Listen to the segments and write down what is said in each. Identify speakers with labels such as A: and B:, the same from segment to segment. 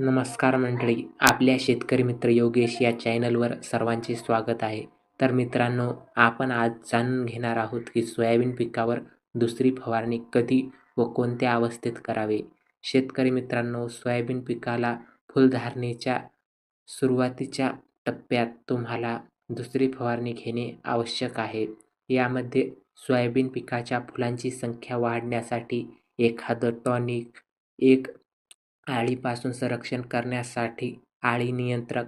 A: नमस्कार मंडळी आपल्या शेतकरी मित्र योगेश या चॅनलवर सर्वांचे स्वागत आहे. तर मित्रांनो आपण आज जाणून घेणार आहोत की सोयाबीन पिकावर दुसरी फवारणी कधी व कोणत्या अवस्थेत करावे? शेतकरी मित्रांनो सोयाबीन पिकाला फुलधारणेच्या सुरुवातीच्या टप्प्यात तुम्हाला दुसरी फवारणी घेणे आवश्यक आहे. यामध्ये सोयाबीन पिकाच्या फुलांची संख्या वाढण्यासाठी एखादं टॉनिक एक आळीपासून संरक्षण करण्यासाठी आळी नियंत्रक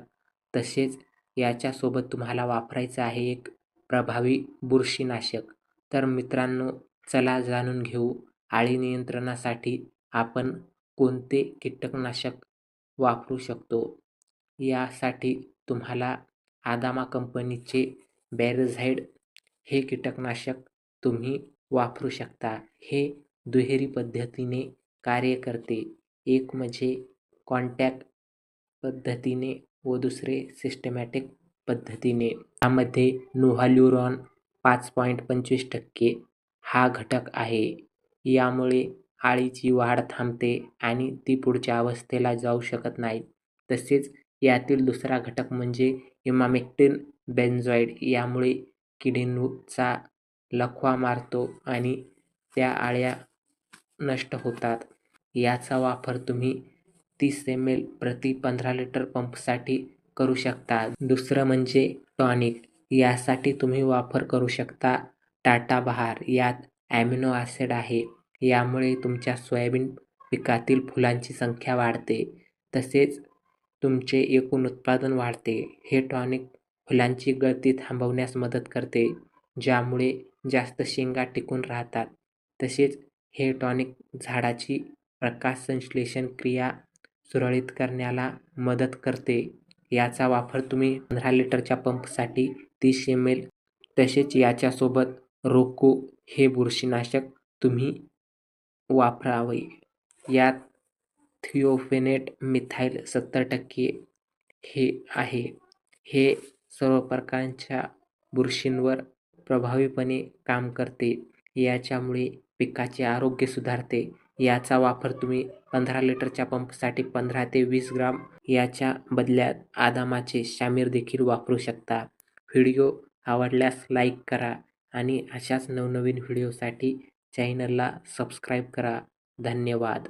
A: तसेच याच्यासोबत तुम्हाला वापरायचं आहे एक प्रभावी बुरशीनाशक. तर मित्रांनो चला जाणून घेऊ आळी नियंत्रणासाठी आपण कोणते कीटकनाशक वापरू शकतो? यासाठी तुम्हाला आदामा कंपनीचे बॅरझाईड हे कीटकनाशक तुम्ही वापरू शकता. हे दुहेरी पद्धतीने कार्य करते. एक म्हणजे कॉन्टॅक्ट पद्धतीने व दुसरे सिस्टमॅटिक पद्धतीने. यामध्ये नोव्हाल्युरॉन पाच पॉईंट पंचवीस टक्के हा घटक आहे. यामुळे आळीची वाढ थांबते आणि ती पुढच्या अवस्थेला जाऊ शकत नाही. तसेच यातील दुसरा घटक म्हणजे इमामेक्टिन बेन्झॉईड यामुळे किडींचा लखवा मारतो आणि त्या आळ्या नष्ट होतात. याचा वापर तुम्ही तीस एम एल प्रति पंधरा लिटर पंपसाठी करू शकता. दुसरं म्हणजे टॉनिक. यासाठी तुम्ही वापर करू शकता टाटा बहार. यात ॲमिनो ॲसिड आहे. यामुळे तुमच्या सोयाबीन पिकातील फुलांची संख्या वाढते. तसेच तुमचे एकूण उत्पादन वाढते. हे टॉनिक फुलांची गळती थांबवण्यास मदत करते ज्यामुळे जास्त शेंगा टिकून राहतात. तसेच हे टॉनिक झाडाची प्रकाश संश्लेषण क्रिया सुरळीत करण्याला मदत करते. याचा वापर तुम्ही पंधरा लिटरच्या पंपसाठी तीस एम एल तसेच याच्यासोबत रोको हे बुरशीनाशक तुम्ही वापरावे. यात थिओफेनेट मिथाईल सत्तर टक्के हे आहे. हे सर्व प्रकारच्या बुरशींवर प्रभावीपणे काम करते. याच्यामुळे पिकाचे आरोग्य सुधारते. याचा वापर तुम्ही पंधरा लिटरच्या पंपसाठी पंधरा ते वीस ग्राम याच्या बदल्यात आदामाचे शामीर देखील वापरू शकता. व्हिडिओ आवडल्यास लाईक करा आणि अशाच नवनवीन व्हिडिओसाठी चॅनलला सबस्क्राईब करा. धन्यवाद.